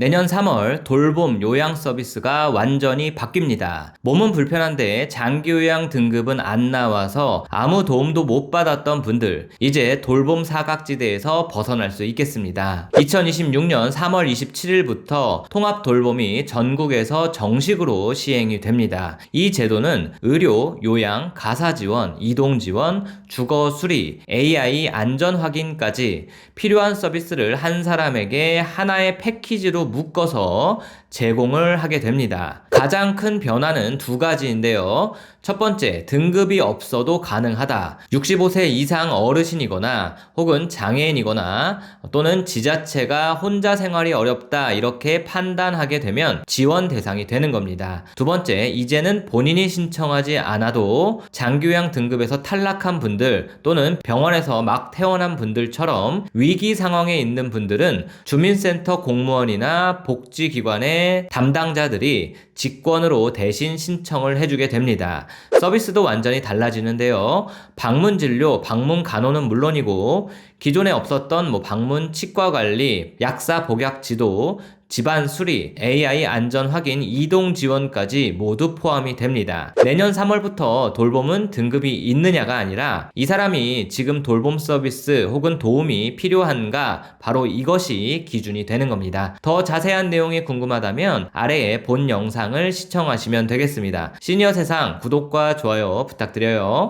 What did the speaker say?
내년 3월 돌봄 요양 서비스가 완전히 바뀝니다. 몸은 불편한데 장기 요양 등급은 안 나와서 아무 도움도 못 받았던 분들, 이제 돌봄 사각지대에서 벗어날 수 있겠습니다. 2026년 3월 27일부터 통합 돌봄이 전국에서 정식으로 시행이 됩니다. 이 제도는 의료, 요양, 가사 지원, 이동 지원, 주거 수리, AI 안전 확인까지 필요한 서비스를 한 사람에게 하나의 패키지로 묶어서 제공을 하게 됩니다. 가장 큰 변화는 두 가지인데요. 첫 번째, 등급이 없어도 가능하다. 65세 이상 어르신이거나 혹은 장애인이거나 또는 지자체가 혼자 생활이 어렵다 이렇게 판단하게 되면 지원 대상이 되는 겁니다. 두 번째, 이제는 본인이 신청하지 않아도 장교양 등급에서 탈락한 분들 또는 병원에서 막 퇴원한 분들처럼 위기 상황에 있는 분들은 주민센터 공무원이나 복지기관의 담당자들이 직권으로 대신 신청을 해주게 됩니다. 서비스도 완전히 달라지는데요. 방문 진료, 방문 간호는 물론이고 기존에 없었던 뭐 방문 치과 관리, 약사 복약 지도, 집안 수리, AI 안전 확인, 이동 지원까지 모두 포함이 됩니다. 내년 3월부터 돌봄은 등급이 있느냐가 아니라 이 사람이 지금 돌봄 서비스 혹은 도움이 필요한가 바로 이것이 기준이 되는 겁니다. 더 자세한 내용이 궁금하다면 아래에 본 영상을 시청하시면 되겠습니다. 시니어 세상 구독과 좋아요 부탁드려요.